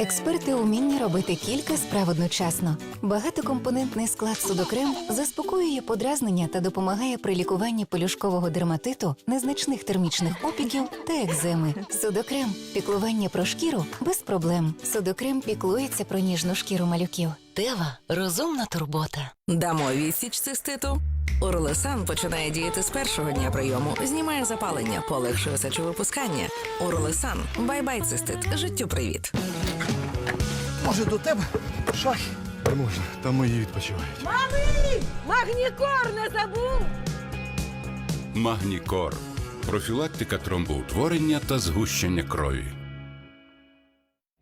Експерти уміння робити кілька справ одночасно. Багатокомпонентний склад судокрем заспокоює подразнення та допомагає при лікуванні пелюшкового дерматиту, незначних термічних опіків та екземи. Судокрем піклування про шкіру без проблем. Судокрем піклується про ніжну шкіру малюків. Тева розумна турбота. Дамо відсіч циститу. Урлесан починає діяти з першого дня прийому, знімає запалення, полегшує сечовипускання. Урлесан бай-бай цистит. Життю привіт. Може, до тебе? Шахи. Не можна, там мої відпочивають. Магнікор не забув! Магнікор. Профілактика тромбоутворення та згущення крові.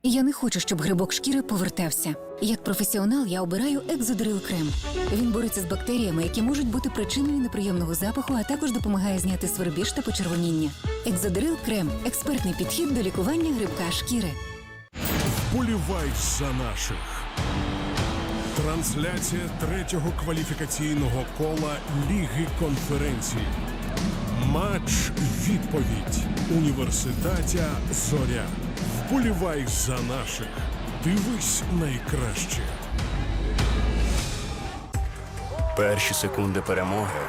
Я не хочу, щоб грибок шкіри повертався. Як професіонал я обираю екзодрил крем. Він бореться з бактеріями, які можуть бути причиною неприємного запаху, а також допомагає зняти свербіж та почервоніння. Екзодрил крем експертний підхід до лікування грибка шкіри. Вболівай за наших. Трансляція третього кваліфікаційного кола Ліги конференцій. Матч відповідь Університатя Зоря. Вболівай за наших. Дивись найкраще. Перші секунди перемоги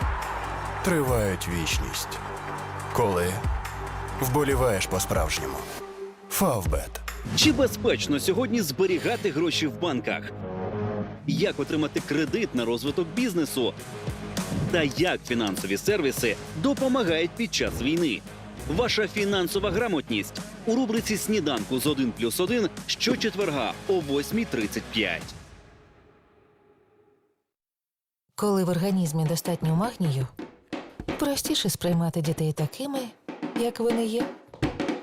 тривають вічність. Коли вболіваєш по-справжньому. Фавбет. Чи безпечно сьогодні зберігати гроші в банках? Як отримати кредит на розвиток бізнесу? Та як фінансові сервіси допомагають під час війни? Ваша фінансова грамотність у рубриці Сніданку з 1 плюс 1 щочетверга о 8.35. Коли в організмі достатньо магнію, простіше сприймати дітей такими, як вони є.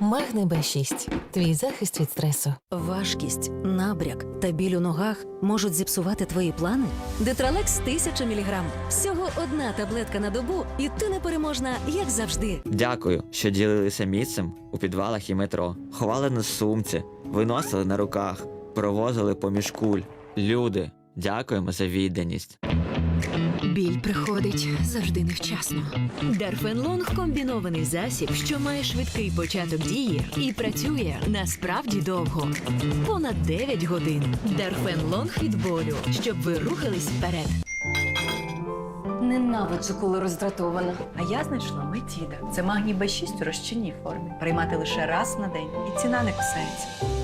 Магний Б6 – твій захист від стресу. Важкість, набряк та біль у ногах можуть зіпсувати твої плани? Детралекс 1000 мг. Всього одна таблетка на добу, і ти непереможна, як завжди. Дякую, що ділилися місцем у підвалах і метро, ховали на сумці, виносили на руках, провозили поміж куль. Люди, дякуємо за відданість. Біль приходить завжди невчасно. Дарфенлонг комбінований засіб, що має швидкий початок дії і працює насправді довго. Понад 9 годин. Дарфенлонг від болю, щоб ви рухались вперед. Ненавиджу, коли роздратована. А я знайшла Метіда. Це магній Б6 у розчинній формі. Приймати лише раз на день, і ціна не кусається.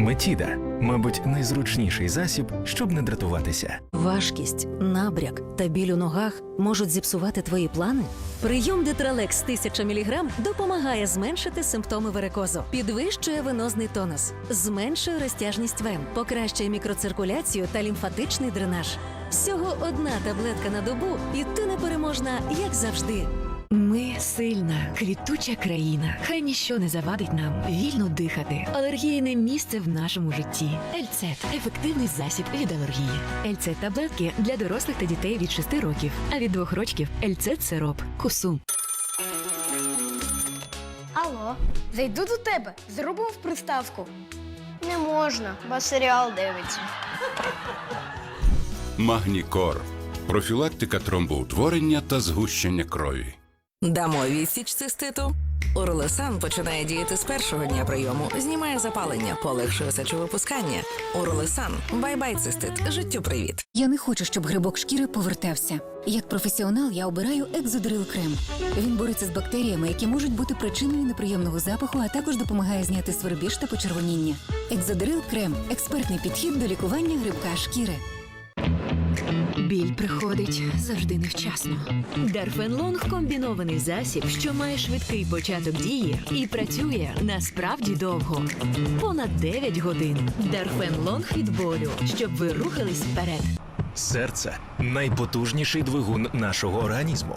Метіда, мабуть, найзручніший засіб, щоб не дратуватися. Важкість, набряк та біль у ногах можуть зіпсувати твої плани? Прийом Детралекс 1000 мг допомагає зменшити симптоми варикозу, підвищує венозний тонус, зменшує розтяжність вен, покращує мікроциркуляцію та лімфатичний дренаж. Всього одна таблетка на добу, і ти непереможна, як завжди. Ми сильна, квітуча країна. Хай ніщо не завадить нам вільно дихати. Алергійне місце в нашому житті. Ельцет ефективний засіб від алергії. Ельцет таблетки для дорослих та дітей від 6 років, а від 2 років Ельцет сироп. Кусум. Алло, зайду до тебе, зробимо в приставку. Не можна, бо серіал дивиться. Магнікор. Профілактика тромбоутворення та згущення крові. Дамо відсіч циститу. Урлесан починає діяти з першого дня прийому, знімає запалення, полегшує сечовипускання. Урлесан бай-бай цистит. Життю привіт. Я не хочу, щоб грибок шкіри повертався. Як професіонал я обираю екзодрил крем. Він бореться з бактеріями, які можуть бути причиною неприємного запаху, а також допомагає зняти свербіж та почервоніння. Екзодрил крем експертний підхід до лікування грибка шкіри. Біль приходить завжди невчасно. Дарфенлонг комбінований засіб, що має швидкий початок дії і працює насправді довго. Понад 9 годин. Дарфенлонг від болю, щоб ви рухались вперед. Серце найпотужніший двигун нашого організму.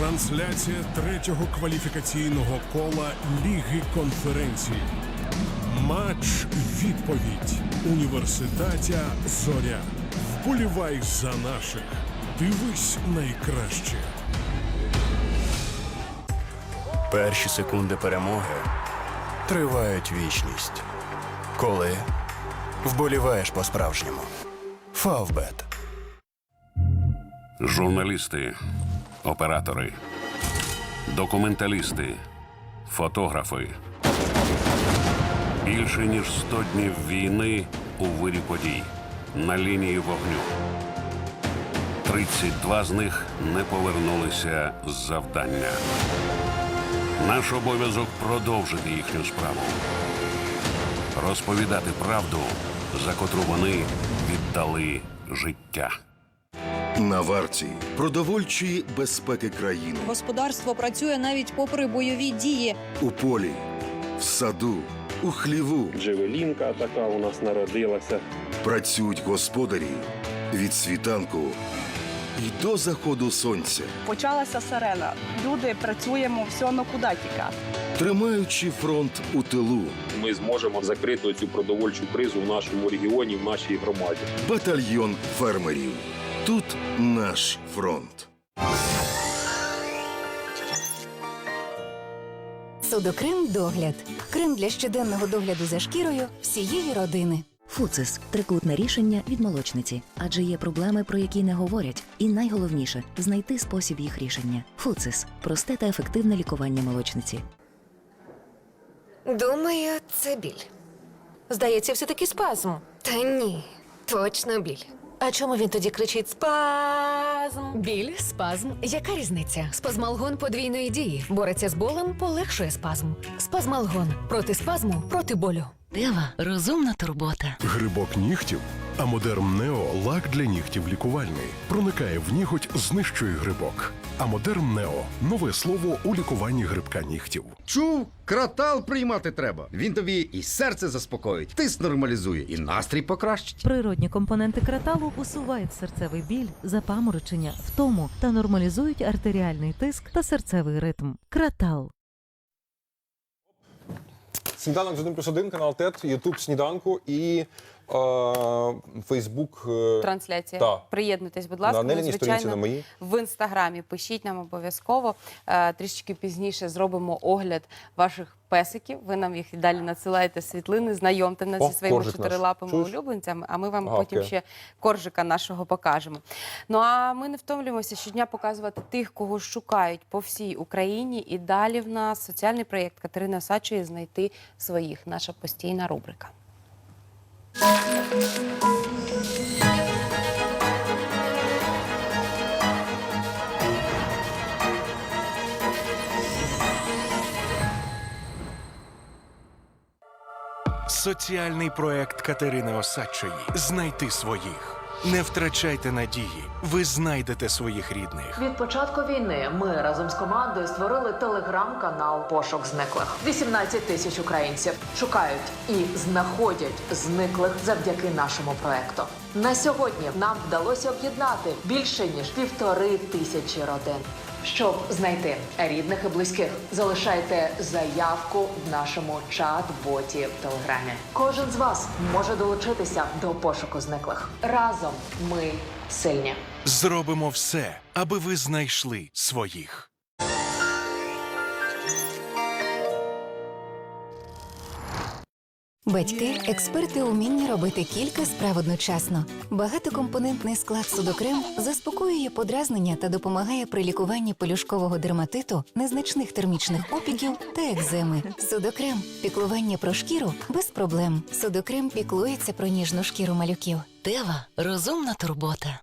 Трансляція третього кваліфікаційного кола Ліги конференцій. Матч відповідь. Університатя Зоря. Вболівай за наших. Дивись найкраще. Перші секунди перемоги тривають вічність. Коли вболіваєш по-справжньому. Фавбет. Журналісти, оператори, документалісти, фотографи. Більше ніж 100 днів війни у вирі подій на лінії вогню. 32 з них не повернулися з завдання. Наш обов'язок продовжити їхню справу. Розповідати правду, за котру вони віддали життя. На варті продовольчої безпеки країни Господарство працює навіть попри бойові дії. у полі, в саду, у хліву Джевелінка така у нас народилася. працюють господарі від світанку і до заходу сонця, Почалася сирена. Люди працюємо все одно куди тікати. тримаючи фронт у тилу. Ми зможемо закрити цю продовольчу кризу в нашому регіоні, в нашій громаді. Батальйон фермерів. Тут наш фронт. Судокрем догляд. Крем для щоденного догляду за шкірою всієї родини. Фуцис трикутне рішення від молочниці, адже є проблеми, про які не говорять. І найголовніше знайти спосіб їх рішення. Фуцис просте та ефективне лікування молочниці. Думаю, це біль. Здається, все таки спазм. Та ні, точно біль. А чому він тоді кричить спазм? Біль, спазм. Яка різниця? Спазмалгон подвійної дії. Бореться з болем, полегшує спазм. Спазмалгон проти спазму, проти болю. Дева розумна турбота. Грибок нігтів. Амодерм Нео лак для нігтів лікувальний. Проникає в ніготь, знищує грибок. Амодерм Нео нове слово у лікуванні грибка нігтів. Чув, кратал приймати треба. Він тобі і серце заспокоїть, тиск нормалізує, і настрій покращить. Природні компоненти краталу усувають серцевий біль, запаморочення, втому та нормалізують артеріальний тиск та серцевий ритм. Кратал. Сніданок з 1 плюс 1, канал ТЕТ, Ютуб сніданку і Фейсбук. Трансляція. Так. Приєднуйтесь, будь на ласка. ми, Неліній сторінці на моїй. в інстаграмі. Пишіть нам обов'язково. Е, Трішечки пізніше зробимо огляд ваших песиків. Ви нам їх далі надсилаєте світлини, знайомте нас О, зі своїми наш. чотирилапими улюбленцями, а ми вам Ага, потім окей. ще коржика нашого покажемо. Ну а ми не втомлюємося щодня показувати тих, кого шукають по всій Україні. І далі в нас соціальний проєкт Катерини Осадчої знайти своїх. Наша постійна рубрика. Соціальний проект Катерини Осадчої Знайти своїх. Не втрачайте надії. Ви знайдете своїх рідних. Від початку війни ми разом з командою створили телеграм-канал Пошук зниклих. 18 тисяч українців шукають і знаходять зниклих завдяки нашому проекту. На сьогодні нам вдалося об'єднати більше ніж півтори тисячі родин. Щоб знайти рідних і близьких, залишайте заявку в нашому чат-боті в Телеграмі. Кожен з вас може долучитися до пошуку зниклих. Разом ми сильні. Зробимо все, аби ви знайшли своїх. Батьки експерти у робити кілька справ одночасно. Багатокомпонентний склад судокрем заспокоює подразнення та допомагає при лікуванні пелюшкового дерматиту, незначних термічних опіків та екземи. Судокрем піклування про шкіру без проблем. Судокрем піклується про ніжну шкіру малюків. Дева розумна турбота.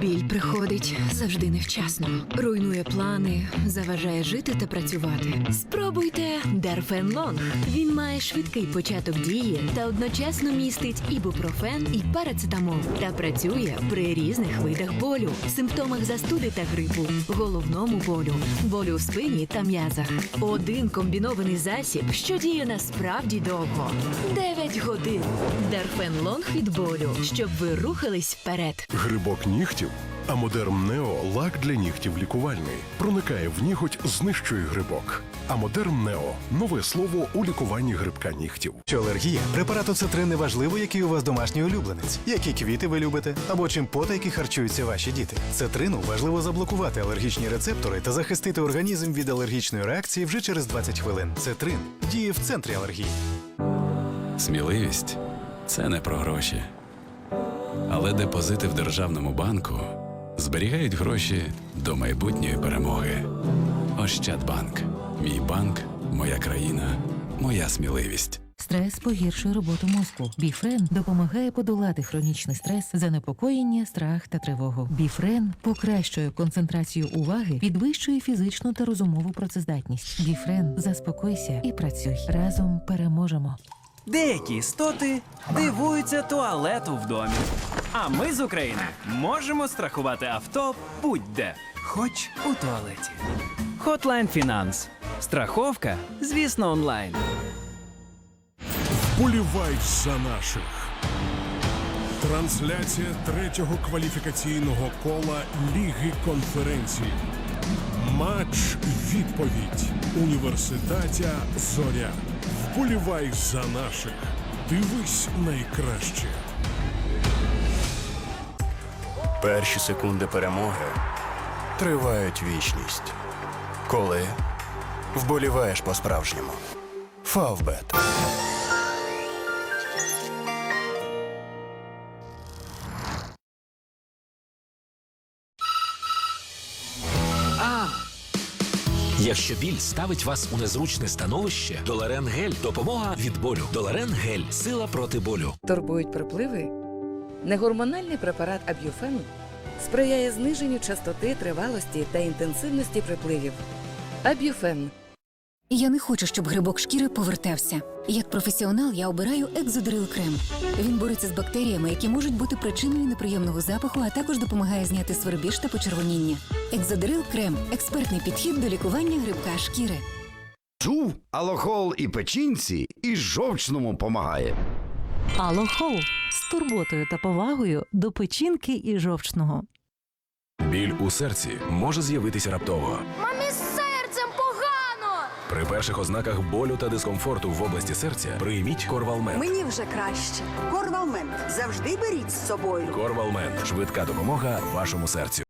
Біль приходить завжди невчасно, руйнує плани, заважає жити та працювати. Спробуйте Дарфенлонг. Він має швидкий початок дії та одночасно містить ібупрофен і парацетамол та працює при різних видах болю, симптомах застуди та грипу, головному болю, болю в спині та м'язах. Один комбінований засіб, що діє насправді довго 9 годин. Дарфенлонг від болю, щоб ви рухались вперед. Грибок нігтів. Амодерм Нео лак для нігтів лікувальний. Проникає в ніготь, знищує грибок. Амодерм Нео нове слово у лікуванні грибка нігтів. Що алергія? Препарат оцетрин не важливо, який у вас домашній улюбленець, які квіти ви любите, або чим потайки харчуються ваші діти. Цетрину важливо заблокувати алергічні рецептори та захистити організм від алергічної реакції вже через 20 хвилин. Цетрин діє в центрі алергії. Сміливість це не про гроші. Але депозити в державному банку зберігають гроші до майбутньої перемоги. Ощадбанк. Мій банк, моя країна, моя сміливість. Стрес погіршує роботу мозку. Біфрен допомагає подолати хронічний стрес, занепокоєння, страх та тривогу. Біфрен покращує концентрацію уваги, підвищує фізичну та розумову працездатність. Біфрен, заспокойся і працюй. Разом переможемо. Деякі істоти дивуються туалету в домі. А ми з України можемо страхувати авто будь-де, хоч у туалеті. Hotline Finance. Страховка, звісно, онлайн. Вболівай за наших. Трансляція третього кваліфікаційного кола Ліги конференцій. Матч відповідь Університатя Зоря. Вболівай за наших. Дивись найкраще. Перші секунди перемоги тривають вічність. Коли вболіваєш по-справжньому. Фавбет. Якщо біль ставить вас у незручне становище, Доларен Гель допомога від болю. Доларен Гель сила проти болю. Турбують припливи? Негормональний препарат Аб'юфен сприяє зниженню частоти, тривалості та інтенсивності припливів. Аб'юфен Я не хочу, щоб грибок шкіри повертався. Як професіонал я обираю екзодрил крем. Він бореться з бактеріями, які можуть бути причиною неприємного запаху, а також допомагає зняти свербіж та почервоніння. Екзодрил крем експертний підхід до лікування грибка шкіри. Чув, алохол і печінці, і жовчному помагає. Алохол з турботою та повагою до печінки і жовчного. Біль у серці може з'явитися раптово. Мамі! При перших ознаках болю та дискомфорту в області серця прийміть Корвалмент. Мені вже краще. Корвалмент завжди беріть з собою. Корвалмент швидка допомога вашому серцю.